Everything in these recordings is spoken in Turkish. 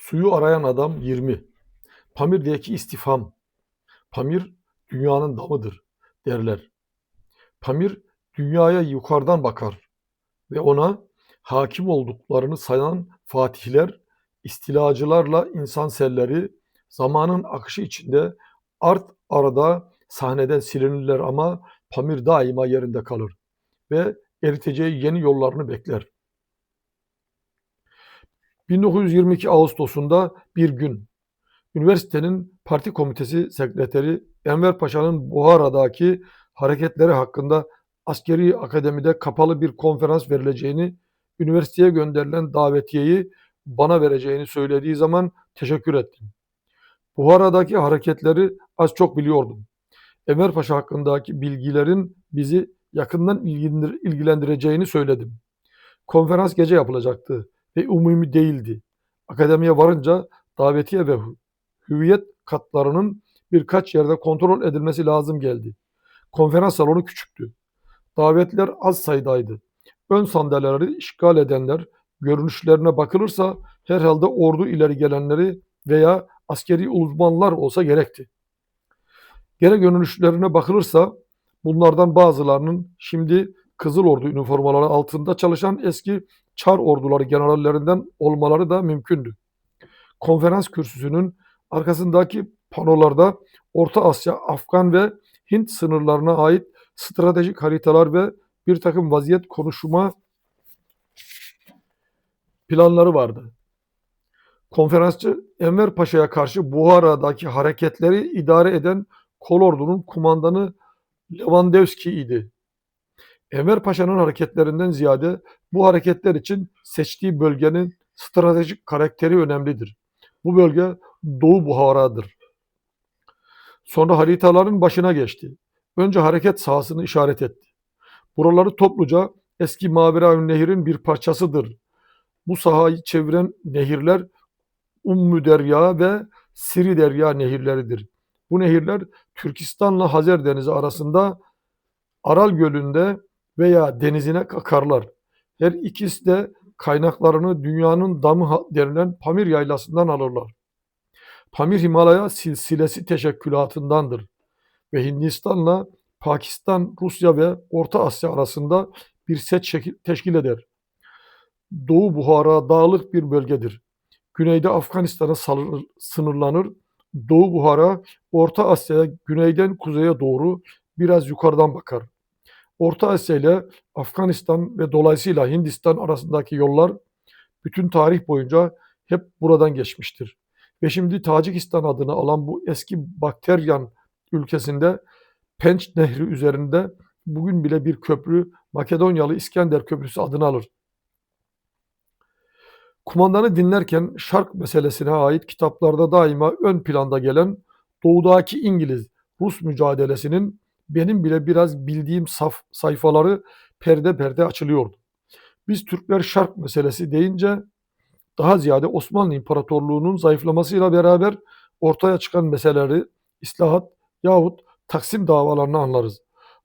Suyu arayan adam 20. Pamir'deki istifham. Pamir dünyanın damıdır derler. Pamir dünyaya yukarıdan bakar ve ona hakim olduklarını sayan fatihler, istilacılarla insan selleri zamanın akışı içinde art arada sahneden silinirler ama Pamir daima yerinde kalır ve eriteceği yeni yollarını bekler. 1922 Ağustos'unda bir gün üniversitenin parti komitesi sekreteri Enver Paşa'nın Buhara'daki hareketleri hakkında askeri akademide kapalı bir konferans verileceğini, üniversiteye gönderilen davetiyeyi bana vereceğini söylediği zaman teşekkür ettim. Buhara'daki hareketleri az çok biliyordum. Enver Paşa hakkındaki bilgilerin bizi yakından ilgilendireceğini söyledim. Konferans gece yapılacaktı ve umumi değildi. Akademiye varınca davetiye ve hüviyet katlarının birkaç yerde kontrol edilmesi lazım geldi. Konferans salonu küçüktü. Davetler az sayıdaydı. Ön sandalyeleri işgal edenler görünüşlerine bakılırsa herhalde ordu ileri gelenleri veya askeri uzmanlar olsa gerekti. Gene görünüşlerine bakılırsa bunlardan bazılarının şimdi Kızıl Ordu üniformaları altında çalışan eski Çar orduları generallerinden olmaları da mümkündü. Konferans kürsüsünün arkasındaki panolarda Orta Asya, Afgan ve Hint sınırlarına ait stratejik haritalar ve bir takım vaziyet konuşma planları vardı. Konferansçı Enver Paşa'ya karşı Buhara'daki hareketleri idare eden kolordunun kumandanı Lewandowski idi. Enver Paşa'nın hareketlerinden ziyade bu hareketler için seçtiği bölgenin stratejik karakteri önemlidir. Bu bölge Doğu Buhara'dır. Sonra haritaların başına geçti. Önce hareket sahasını işaret etti. Buraları topluca eski Maveraün Nehir'in bir parçasıdır. Bu sahayı çeviren nehirler Ummü Derya ve Siri Derya nehirleridir. Bu nehirler Türkistan'la Hazer Denizi arasında Aral Gölü'nde veya denizine akarlar. Her ikisi de kaynaklarını dünyanın damı denilen Pamir yaylasından alırlar. Pamir Himalaya silsilesi teşekkülatındandır ve Hindistan'la Pakistan, Rusya ve Orta Asya arasında bir set teşkil eder. Doğu Buhara dağlık bir bölgedir. Güneyde Afganistan'a sınırlanır. Doğu Buhara Orta Asya'ya güneyden kuzeye doğru biraz yukarıdan bakar. Orta Asya ile Afganistan ve dolayısıyla Hindistan arasındaki yollar bütün tarih boyunca hep buradan geçmiştir. Ve şimdi Tacikistan adını alan bu eski Bakteryan ülkesinde Penç Nehri üzerinde bugün bile bir köprü Makedonyalı İskender Köprüsü adını alır. Kumandanı dinlerken şark meselesine ait kitaplarda daima ön planda gelen doğudaki İngiliz Rus mücadelesinin benim bile biraz bildiğim saf sayfaları perde perde açılıyordu. Biz Türkler şark meselesi deyince daha ziyade Osmanlı İmparatorluğu'nun zayıflamasıyla beraber ortaya çıkan meseleleri islahat yahut taksim davalarını anlarız.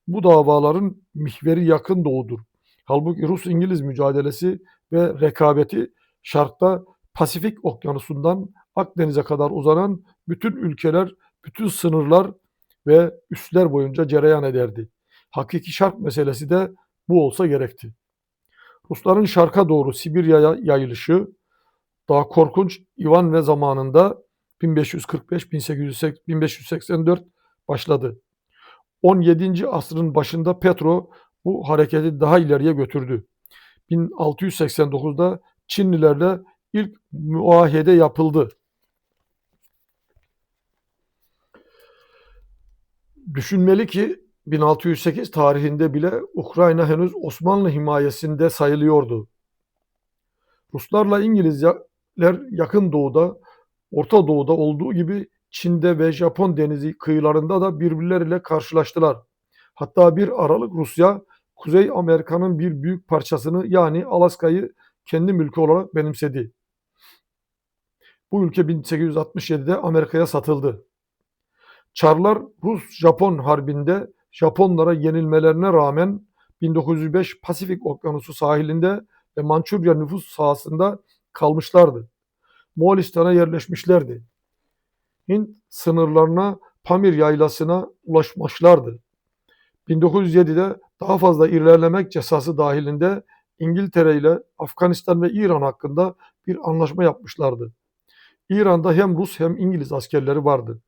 Bu davaların mihveri yakın doğudur. Halbuki Rus-İngiliz mücadelesi ve rekabeti şarkta Pasifik okyanusundan Akdeniz'e kadar uzanan bütün ülkeler, bütün sınırlar ve üsler boyunca cereyan ederdi. Hakiki şark meselesi de bu olsa gerekti. Rusların şarka doğru Sibirya'ya yayılışı daha korkunç İvan ve zamanında 1545-1584 başladı. 17. asrın başında Petro bu hareketi daha ileriye götürdü. 1689'da Çinlilerle ilk muahede yapıldı. Düşünmeli ki 1608 tarihinde bile Ukrayna henüz Osmanlı himayesinde sayılıyordu. Ruslarla İngilizler yakın doğuda, Orta Doğu'da olduğu gibi Çin'de ve Japon denizi kıyılarında da birbirleriyle karşılaştılar. Hatta bir aralık Rusya, Kuzey Amerika'nın bir büyük parçasını yani Alaska'yı kendi mülkü olarak benimsedi. Bu ülke 1867'de Amerika'ya satıldı. Çarlar Rus-Japon harbinde Japonlara yenilmelerine rağmen 1905 Pasifik Okyanusu sahilinde ve Mançurya nüfus sahasında kalmışlardı. Moğolistan'a yerleşmişlerdi. Hint sınırlarına Pamir yaylasına ulaşmışlardı. 1907'de daha fazla ilerlemek cesası dahilinde İngiltere ile Afganistan ve İran hakkında bir anlaşma yapmışlardı. İran'da hem Rus hem İngiliz askerleri vardı.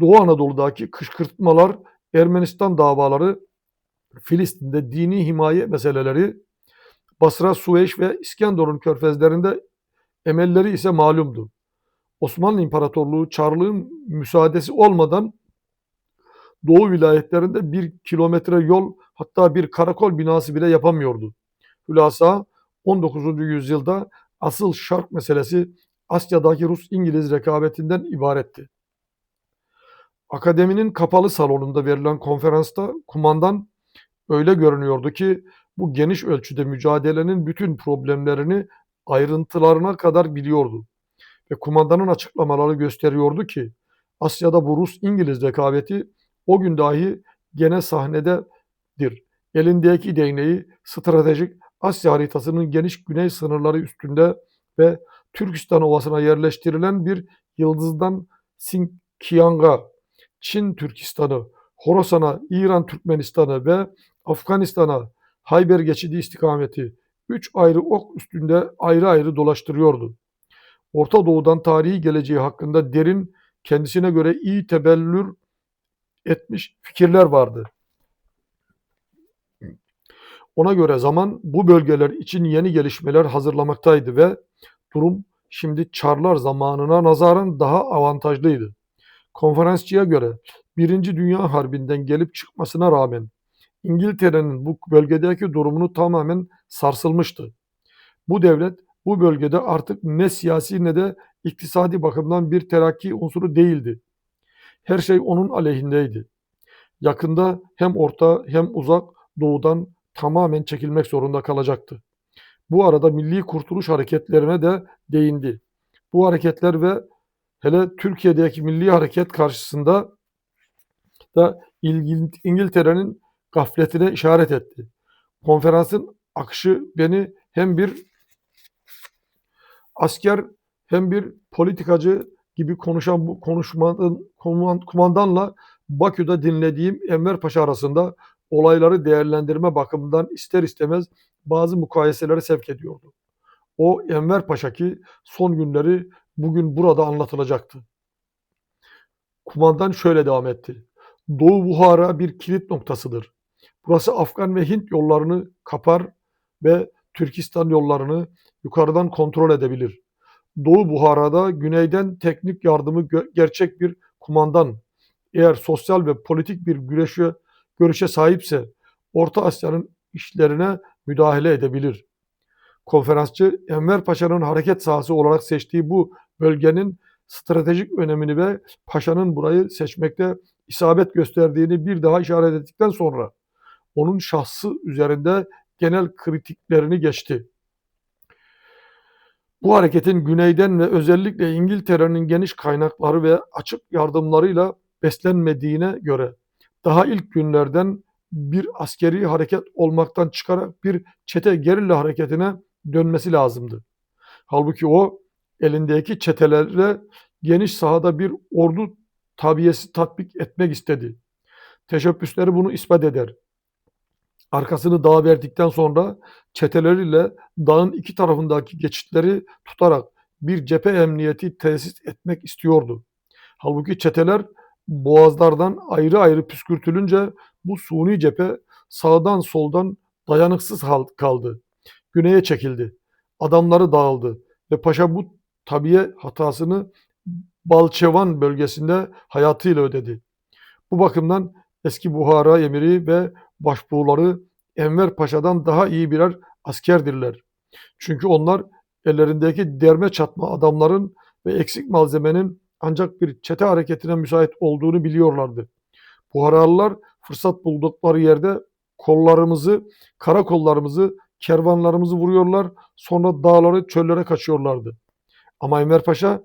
Doğu Anadolu'daki kışkırtmalar, Ermenistan davaları, Filistin'de dini himaye meseleleri, Basra, Süveyş ve İskenderun körfezlerinde emelleri ise malumdu. Osmanlı İmparatorluğu Çarlığın müsaadesi olmadan Doğu vilayetlerinde bir kilometre yol hatta bir karakol binası bile yapamıyordu. Hülasa 19. yüzyılda asıl şark meselesi Asya'daki Rus-İngiliz rekabetinden ibaretti. Akademinin kapalı salonunda verilen konferansta kumandan öyle görünüyordu ki bu geniş ölçüde mücadelenin bütün problemlerini ayrıntılarına kadar biliyordu. Ve kumandanın açıklamaları gösteriyordu ki Asya'da bu Rus-İngiliz rekabeti o gün dahi gene sahnededir. Elindeki değneği stratejik Asya haritasının geniş güney sınırları üstünde ve Türkistan Ovası'na yerleştirilen bir yıldızdan Sinkiang'a, Çin Türkistan'ı, Horasan'a, İran Türkmenistan'ı ve Afganistan'a Hayber geçidi istikameti üç ayrı ok üstünde ayrı ayrı dolaştırıyordu. Orta Doğu'dan tarihi geleceği hakkında derin, kendisine göre iyi tebellür etmiş fikirler vardı. Ona göre zaman bu bölgeler için yeni gelişmeler hazırlamaktaydı ve durum şimdi Çarlar zamanına nazaran daha avantajlıydı. Konferansçıya göre Birinci Dünya Harbi'nden gelip çıkmasına rağmen İngiltere'nin bu bölgedeki durumunu tamamen sarsılmıştı. Bu devlet bu bölgede artık ne siyasi ne de iktisadi bakımdan bir terakki unsuru değildi. Her şey onun aleyhindeydi. Yakında hem orta hem uzak doğudan tamamen çekilmek zorunda kalacaktı. Bu arada milli kurtuluş hareketlerine de değindi. Bu hareketler ve hele Türkiye'deki milli hareket karşısında da İngiltere'nin gafletine işaret etti. Konferansın akışı beni hem bir asker hem bir politikacı gibi konuşan bu konuşmanın kumandanla Bakü'de dinlediğim Enver Paşa arasında olayları değerlendirme bakımından ister istemez bazı mukayeselere sevk ediyordu. O Enver Paşa ki son günleri bugün burada anlatılacaktı. Kumandan şöyle devam etti. Doğu Buhara bir kilit noktasıdır. Burası Afgan ve Hint yollarını kapar ve Türkistan yollarını yukarıdan kontrol edebilir. Doğu Buhara'da güneyden teknik yardımı gerçek bir kumandan eğer sosyal ve politik bir güreşe, görüşe sahipse Orta Asya'nın işlerine müdahale edebilir. Konferansçı Enver Paşa'nın hareket sahası olarak seçtiği bu bölgenin stratejik önemini ve Paşa'nın burayı seçmekte isabet gösterdiğini bir daha işaret ettikten sonra onun şahsı üzerinde genel kritiklerini geçti. Bu hareketin güneyden ve özellikle İngiltere'nin geniş kaynakları ve açık yardımlarıyla beslenmediğine göre daha ilk günlerden bir askeri hareket olmaktan çıkarak bir çete gerilla hareketine dönmesi lazımdı. Halbuki o elindeki çetelerle geniş sahada bir ordu tabiyesi tatbik etmek istedi. Teşebbüsleri bunu ispat eder. Arkasını dağa verdikten sonra çeteleriyle dağın iki tarafındaki geçitleri tutarak bir cephe emniyeti tesis etmek istiyordu. Halbuki çeteler boğazlardan ayrı ayrı püskürtülünce bu suni cephe sağdan soldan dayanıksız kaldı. Güneye çekildi. Adamları dağıldı ve paşa bu tabiye hatasını Balçevan bölgesinde hayatıyla ödedi. Bu bakımdan eski Buhara emiri ve başbuğları Enver Paşa'dan daha iyi birer askerdirler. Çünkü onlar ellerindeki derme çatma adamların ve eksik malzemenin ancak bir çete hareketine müsait olduğunu biliyorlardı. Buharalılar fırsat buldukları yerde kollarımızı, karakollarımızı, kervanlarımızı vuruyorlar, sonra dağları, çöllere kaçıyorlardı. Ama Enver Paşa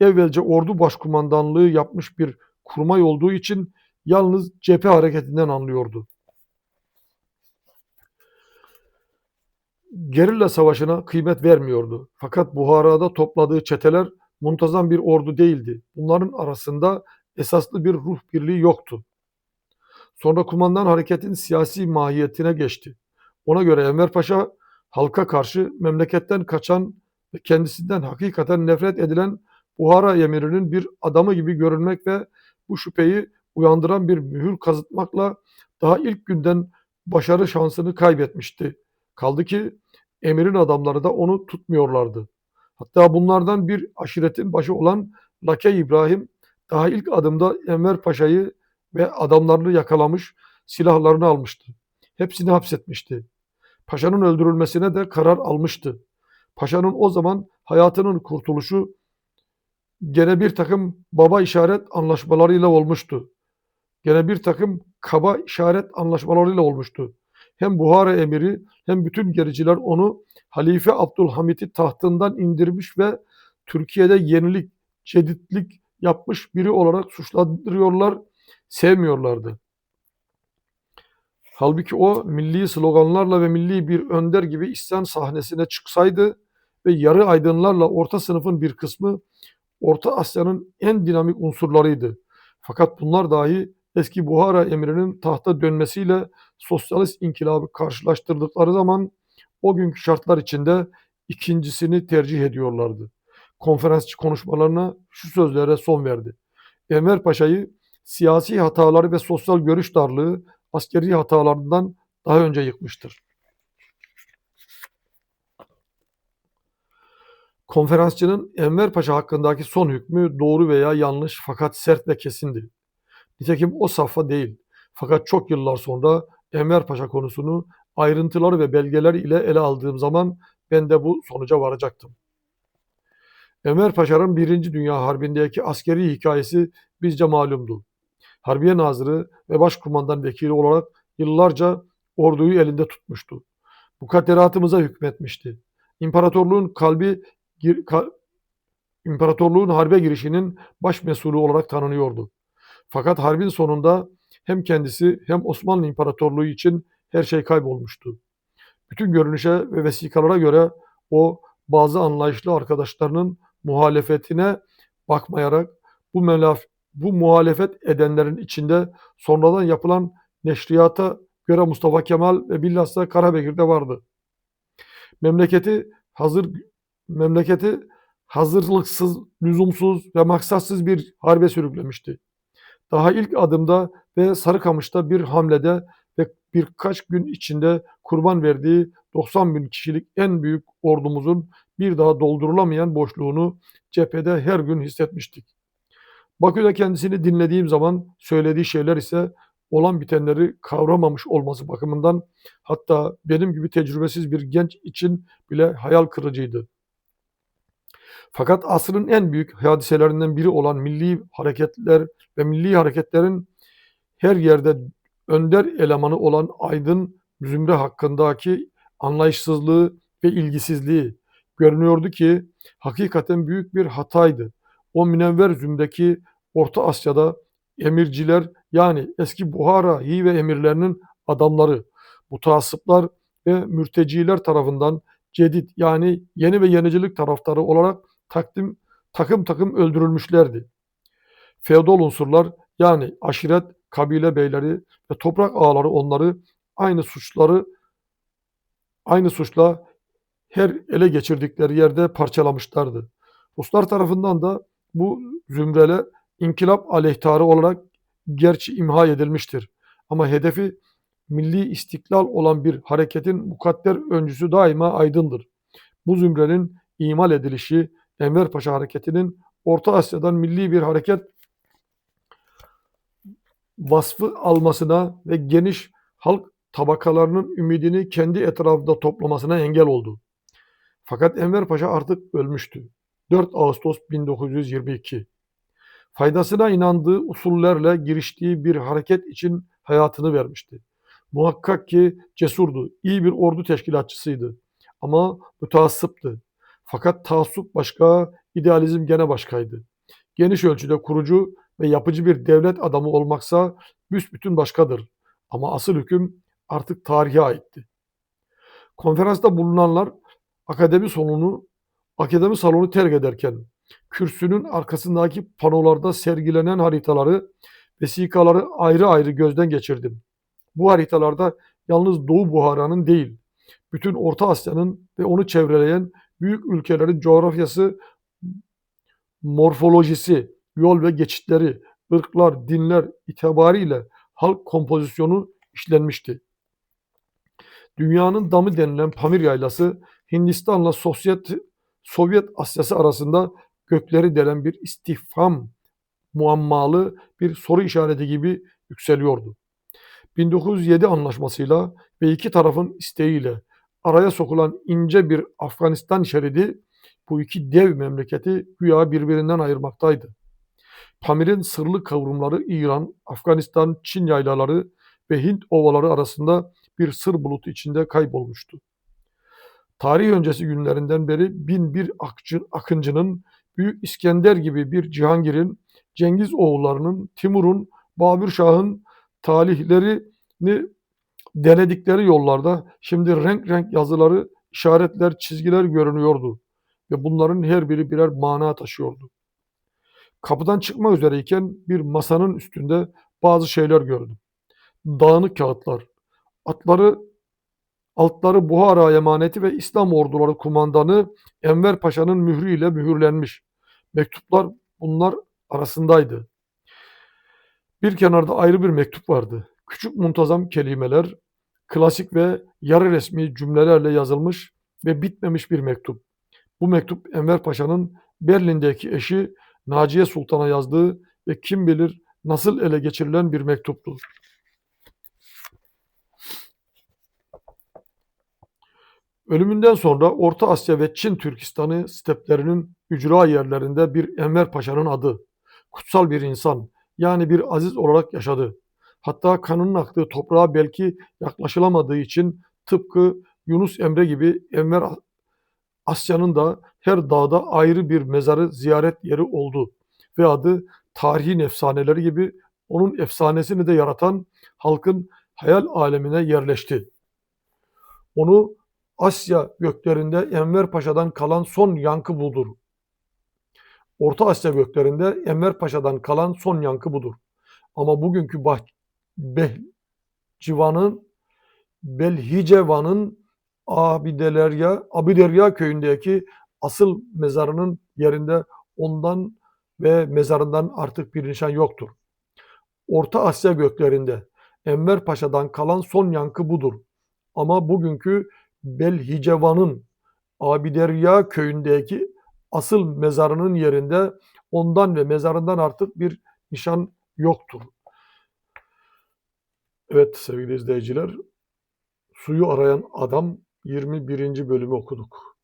evvelce ordu başkumandanlığı yapmış bir kurmay olduğu için yalnız cephe hareketinden anlıyordu. gerilla savaşına kıymet vermiyordu. Fakat Buhara'da topladığı çeteler muntazam bir ordu değildi. Bunların arasında esaslı bir ruh birliği yoktu. Sonra kumandan hareketin siyasi mahiyetine geçti. Ona göre Enver Paşa halka karşı memleketten kaçan kendisinden hakikaten nefret edilen Buhara emirinin bir adamı gibi görünmek ve bu şüpheyi uyandıran bir mühür kazıtmakla daha ilk günden başarı şansını kaybetmişti. Kaldı ki emirin adamları da onu tutmuyorlardı. Hatta bunlardan bir aşiretin başı olan Lake İbrahim daha ilk adımda Enver Paşa'yı ve adamlarını yakalamış, silahlarını almıştı. Hepsini hapsetmişti. Paşa'nın öldürülmesine de karar almıştı. Paşa'nın o zaman hayatının kurtuluşu gene bir takım baba işaret anlaşmalarıyla olmuştu. Gene bir takım kaba işaret anlaşmalarıyla olmuştu. Hem Buhara emiri hem bütün gericiler onu Halife Abdülhamit'i tahtından indirmiş ve Türkiye'de yenilik, ceditlik yapmış biri olarak suçlandırıyorlar, sevmiyorlardı. Halbuki o milli sloganlarla ve milli bir önder gibi isyan sahnesine çıksaydı ve yarı aydınlarla orta sınıfın bir kısmı Orta Asya'nın en dinamik unsurlarıydı. Fakat bunlar dahi eski Buhara emrinin tahta dönmesiyle sosyalist inkılabı karşılaştırdıkları zaman o günkü şartlar içinde ikincisini tercih ediyorlardı. Konferansçı konuşmalarına şu sözlere son verdi. Enver Paşa'yı siyasi hataları ve sosyal görüş darlığı askeri hatalarından daha önce yıkmıştır. Konferansçının Enver Paşa hakkındaki son hükmü doğru veya yanlış fakat sert ve kesindi. Nitekim o safha değil. Fakat çok yıllar sonra Enver Paşa konusunu ayrıntıları ve belgeler ile ele aldığım zaman ben de bu sonuca varacaktım. Enver Paşa'nın Birinci Dünya Harbi'ndeki askeri hikayesi bizce malumdu. Harbiye Nazırı ve Başkumandan Vekili olarak yıllarca orduyu elinde tutmuştu. Mukadderatımıza hükmetmişti. İmparatorluğun kalbi gir, ka, imparatorluğun harbe girişinin baş mesulü olarak tanınıyordu. Fakat harbin sonunda hem kendisi hem Osmanlı İmparatorluğu için her şey kaybolmuştu. Bütün görünüşe ve vesikalara göre o bazı anlayışlı arkadaşlarının muhalefetine bakmayarak bu melaf, bu muhalefet edenlerin içinde sonradan yapılan neşriyata göre Mustafa Kemal ve bilhassa Karabekir de vardı. Memleketi hazır memleketi hazırlıksız, lüzumsuz ve maksatsız bir harbe sürüklemişti. Daha ilk adımda ve Sarıkamış'ta bir hamlede ve birkaç gün içinde kurban verdiği 90 bin kişilik en büyük ordumuzun bir daha doldurulamayan boşluğunu cephede her gün hissetmiştik. Bakü'de kendisini dinlediğim zaman söylediği şeyler ise olan bitenleri kavramamış olması bakımından hatta benim gibi tecrübesiz bir genç için bile hayal kırıcıydı. Fakat asrın en büyük hadiselerinden biri olan milli hareketler ve milli hareketlerin her yerde önder elemanı olan aydın zümre hakkındaki anlayışsızlığı ve ilgisizliği görünüyordu ki hakikaten büyük bir hataydı. O münevver zümreki Orta Asya'da emirciler yani eski Buhara Hive emirlerinin adamları, mutasıplar ve mürteciler tarafından cedid yani yeni ve yenicilik taraftarı olarak takdim takım takım öldürülmüşlerdi. Feodal unsurlar yani aşiret, kabile beyleri ve toprak ağaları onları aynı suçları aynı suçla her ele geçirdikleri yerde parçalamışlardı. Ruslar tarafından da bu zümrele inkılap aleyhtarı olarak gerçi imha edilmiştir. Ama hedefi milli istiklal olan bir hareketin mukadder öncüsü daima aydındır. Bu zümrenin imal edilişi Enver Paşa hareketinin Orta Asya'dan milli bir hareket vasfı almasına ve geniş halk tabakalarının ümidini kendi etrafında toplamasına engel oldu. Fakat Enver Paşa artık ölmüştü. 4 Ağustos 1922. Faydasına inandığı usullerle giriştiği bir hareket için hayatını vermişti. Muhakkak ki cesurdu, iyi bir ordu teşkilatçısıydı. Ama müteassıptı. Fakat taassup başka, idealizm gene başkaydı. Geniş ölçüde kurucu ve yapıcı bir devlet adamı olmaksa büsbütün başkadır. Ama asıl hüküm artık tarihe aitti. Konferansta bulunanlar akademi salonu akademi salonu terk ederken kürsünün arkasındaki panolarda sergilenen haritaları, vesikaları ayrı ayrı gözden geçirdim. Bu haritalarda yalnız Doğu Buhara'nın değil, bütün Orta Asya'nın ve onu çevreleyen büyük ülkelerin coğrafyası, morfolojisi, yol ve geçitleri, ırklar, dinler itibariyle halk kompozisyonu işlenmişti. Dünyanın damı denilen Pamir Yaylası, Hindistan'la Sovyet, Sovyet Asyası arasında gökleri delen bir istifham muammalı bir soru işareti gibi yükseliyordu. 1907 anlaşmasıyla ve iki tarafın isteğiyle araya sokulan ince bir Afganistan şeridi bu iki dev memleketi güya birbirinden ayırmaktaydı. Pamir'in sırlı kıvrımları İran, Afganistan, Çin yaylaları ve Hint ovaları arasında bir sır bulutu içinde kaybolmuştu. Tarih öncesi günlerinden beri bin bir akçı, akıncının, Büyük İskender gibi bir Cihangir'in, Cengiz oğullarının, Timur'un, Babür Şah'ın talihlerini denedikleri yollarda şimdi renk renk yazıları, işaretler, çizgiler görünüyordu ve bunların her biri birer mana taşıyordu. Kapıdan çıkmak üzereyken bir masanın üstünde bazı şeyler gördüm. Dağınık kağıtlar, atları altları Buhara emaneti ve İslam orduları kumandanı Enver Paşa'nın mührüyle mühürlenmiş. Mektuplar bunlar arasındaydı. Bir kenarda ayrı bir mektup vardı. Küçük muntazam kelimeler, klasik ve yarı resmi cümlelerle yazılmış ve bitmemiş bir mektup. Bu mektup Enver Paşa'nın Berlin'deki eşi Naciye Sultan'a yazdığı ve kim bilir nasıl ele geçirilen bir mektuptu. Ölümünden sonra Orta Asya ve Çin Türkistan'ı steplerinin ücra yerlerinde bir Enver Paşa'nın adı, kutsal bir insan, yani bir aziz olarak yaşadı. Hatta kanının aktığı toprağa belki yaklaşılamadığı için tıpkı Yunus Emre gibi Enver Asya'nın da her dağda ayrı bir mezarı ziyaret yeri oldu ve adı tarihi efsaneleri gibi onun efsanesini de yaratan halkın hayal alemine yerleşti. Onu Asya göklerinde Enver Paşa'dan kalan son yankı budur. Orta Asya göklerinde Enver Paşa'dan kalan son yankı budur. Ama bugünkü bah Behcivan'ın Belhicevan'ın Abidelerya, Abiderya köyündeki asıl mezarının yerinde ondan ve mezarından artık bir nişan yoktur. Orta Asya göklerinde Enver Paşa'dan kalan son yankı budur. Ama bugünkü Belhicevan'ın Abiderya köyündeki asıl mezarının yerinde ondan ve mezarından artık bir nişan yoktur. Evet sevgili izleyiciler, Suyu Arayan Adam 21. bölümü okuduk.